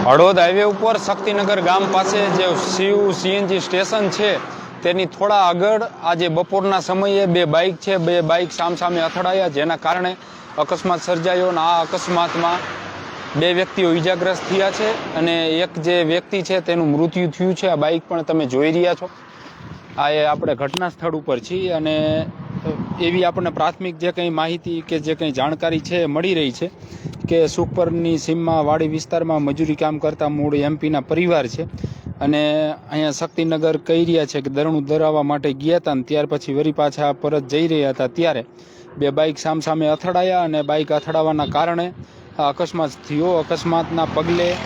Halvad highway ઉપર શક્તિનગર ગામ પાસે જે સીયુ સીએનજી સ્ટેશન છે, તેની થોડા આગળ આજે બપોરના સમયે બે બાઇક છે, બે બાઇક સામસામે અથડાયા, જેના કારણે અકસ્માત સર્જાયો અને આ અકસ્માતમાં બે વ્યક્તિઓ ઈજાગ્રસ્ત થયા છે અને એક જે વ્યક્તિ છે તેનું મૃત્યુ થયું છે. આ બાઇક પણ તમે જોઈ રહ્યા છો. આ એ આપણે ઘટના સ્થળ ઉપર છીએ અને એવી આપણને પ્રાથમિક જે કંઈ માહિતી કે જે કંઈ જાણકારી છે એ મળી રહી છે. કે સુખપરની સીમમાં, વાડી વિસ્તારમાં મજૂરી કામ કરતા મૂળ એમપીના પરિવાર છે. અને અહીંયા શક્તિનગર કહી રહ્યા છે કે દરણું ધરાવવા માટે ગયા હતા ને ત્યાર પછી વરી પાછા પરત જઈ રહ્યા હતા ત્યારે. બે બાઇક સામસામે અથડાયા અને બાઇક અથડાવાના કારણે અકસ્માત થયો. અકસ્માતના પગલે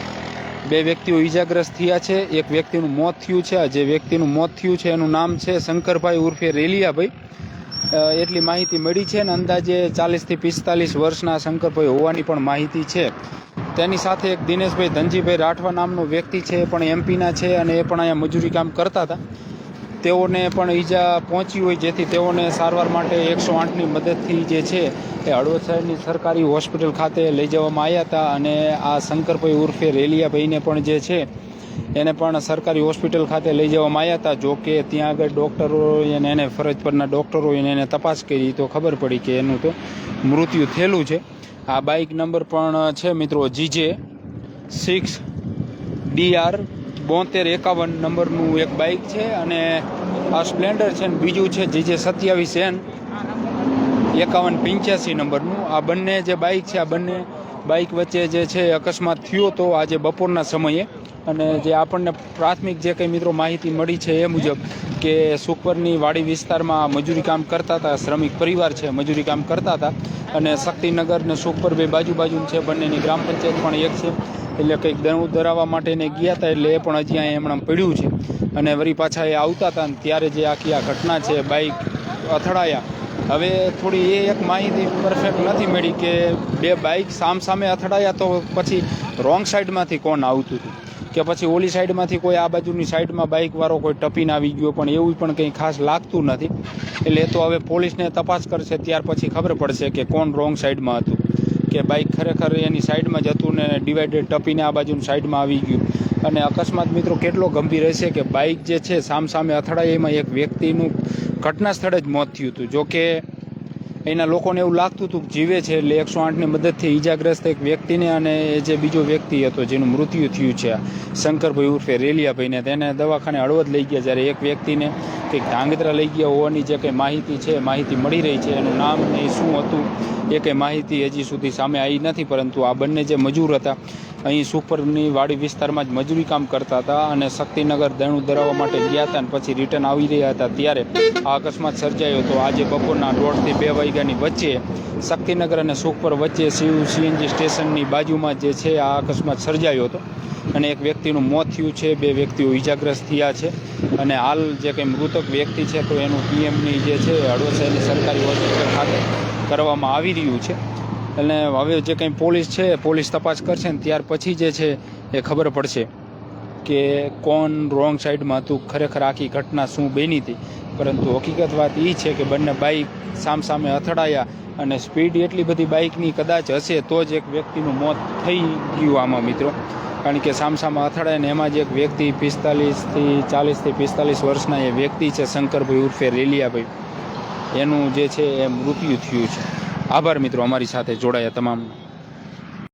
બે વ્યક્તિઓ ઈજાગ્રસ્ત થયા છે. એક વ્યક્તિનું મોત થયું છે. જે વ્યક્તિનું મોત થયું છે એનું નામ છે શંકરભાઈ ઉર્ફે રેલિયાભાઈ. એટલી માહિતી મળી છે અને અંદાજે ચાલીસથી પિસ્તાલીસ વર્ષના શંકરભાઈ હોવાની પણ માહિતી છે. તેની સાથે એક દિનેશભાઈ ધનજીભાઈ રાઠવા નામનો વ્યક્તિ છે, એ પણ એમપીના છે અને એ પણ અહીંયા મજૂરી કામ કરતા હતા. તેઓને પણ ઈજા પહોંચી હોય જેથી તેઓને સારવાર માટે એકસો આઠની મદદથી જે છે, એ હળવદ શહેરની સરકારી હોસ્પિટલ ખાતે લઈ જવામાં આવ્યા હતા અને આ શંકરભાઈ ઉર્ફે રેલિયાભાઈને પણ જે છે એને પણ સરકારી હોસ્પિટલ ખાતે લઈ જવામાં આવ્યા હતા. જો કે ત્યાં આગળ ડૉક્ટરો અને એને ફરજ પરના ડૉક્ટરો એને તપાસ કરી, તો ખબર પડી કે એનું તો મૃત્યુ થયેલું છે. આ બાઇક નંબર પણ છે મિત્રો, જીજે સિક્સ ડીઆર બોતેર એકાવન નંબરનું એક બાઇક છે અને આ સ્પ્લેન્ડર છે ને બીજું છે જીજે સત્યાવીસ એન એકાવન પંચ્યાસી નંબરનું. આ બંને જે બાઇક છે, આ બંને બાઇક વચ્ચે જે છે અકસ્માત થયો તો આજે બપોરના સમયે અને જે આપણને પ્રાથમિક જે કંઈ મિત્રો માહિતી મળી છે એ મુજબ કે સુખપરની વાડી વિસ્તારમાં મજૂરી કામ કરતા હતા, શ્રમિક પરિવાર છે, મજૂરી કામ કરતા હતા અને શક્તિનગર ને સુખપર બે બાજુ બાજુ છે, બંનેની ગ્રામ પંચાયત પણ એક છે એટલે કંઈક દણું ધરાવવા માટે એને ગયા હતા એટલે એ પણ હજી અહીંયા એમણે પડ્યું છે અને વળી પાછા એ આવતા હતા ત્યારે જે આખી આ ઘટના છે, બાઇક અથડાયા હવે થોડી એ એક માહિતી પરફેક્ટ નથી મળી કે બે બાઇક સામ સામે અથડાયા તો પછી રોંગ સાઈડમાંથી કોણ આવતું હતું? કે પછી ઓલી સાઈડમાંથી કોઈ આ બાજુની સાઈડમાં બાઇકવાળો કોઈ ટપીને આવી ગયો પણ એવું પણ કંઈ ખાસ લાગતું નથી. એટલે એ તો હવે પોલીસને તપાસ કરશે, ત્યાર પછી ખબર પડશે કે કોણ રોંગ સાઈડમાં હતું. કે બાઇક ખરેખર એની સાઈડમાં જ હતું ને ડિવાઈડેડ ટપીને આ બાજુની સાઈડમાં આવી ગયું. અને અકસ્માત મિત્રો કેટલો ગંભીર હશે કે બાઇક જે છે સામસામે અથડાય એમાં એક વ્યક્તિનું ઘટના સ્થળે જ મોત થયું હતું. જો કે એના લોકોને એવું લાગતું હતું કે જીવે છે એટલે એકસો આઠની મદદથી ઈજાગ્રસ્ત એક વ્યક્તિને અને એ જે બીજો વ્યક્તિ હતો જેનું મૃત્યુ થયું છે, શંકરભાઈ ઉર્ફે રેલિયાભાઈને. તેને દવાખાને હળવદ લઈ ગયા જ્યારે એક વ્યક્તિને કંઈક ધાંગધ્રા લઈ ગયા હોવાની જે કંઈ માહિતી છે, માહિતી મળી રહી છે. એનું નામ ને શું હતું એ કંઈ માહિતી હજી સુધી સામે આવી નથી, પરંતુ આ બંને જે મજૂર હતા અહીં સુપરની વાડી વિસ્તારમાં જ મજૂરી કામ કરતા હતા અને શક્તિનગર દેણું ધરાવવા માટે ગયા હતા અને પછી રિટર્ન આવી રહ્યા હતા. ત્યારે આ અકસ્માત સર્જાયો હતો આજે બપોરના દોઢથી બે વાગ્યાની વચ્ચે શક્તિનગર અને સુખપર વચ્ચે શિવ સીએનજી સ્ટેશનની બાજુમાં જે છે આ અકસ્માત સર્જાયો હતો. અને એક વ્યક્તિનું મોત થયું છે, બે વ્યક્તિઓ ઈજાગ્રસ્ત થયા છે અને હાલ જે કંઈ મૃતક વ્યક્તિ છે તો એનું પીએમની જે છે હળવદ શહેરની સરકારી હોસ્પિટલ ખાતે કરવામાં આવી રહ્યું છે. અને હવે જે કંઈ પોલીસ છે, પોલીસ તપાસ કરશે ને ત્યાર પછી જે છે એ ખબર પડશે કે કોણ રોંગ સાઈડમાં હતું, ખરેખર આખી ઘટના શું બની હતી. પરંતુ હકીકત વાત એ છે કે બંને બાઇક સામસામે અથડાયા અને સ્પીડ એટલી બધી બાઇકની કદાચ હશે તો જ એક વ્યક્તિનું મોત થઈ ગયું આમાં મિત્રો. કારણ કે સામસામા અથડાય ને એમાં જ એક વ્યક્તિ પિસ્તાલીસથી ચાલીસથી પિસ્તાલીસ વર્ષના એ વ્યક્તિ છે શંકરભાઈ ઉર્ફે રેલિયાભાઈ. એનું જે છે એ મૃત્યુ થયું છે. આભાર મિત્રો અમારી સાથે જોડાયા તમામ.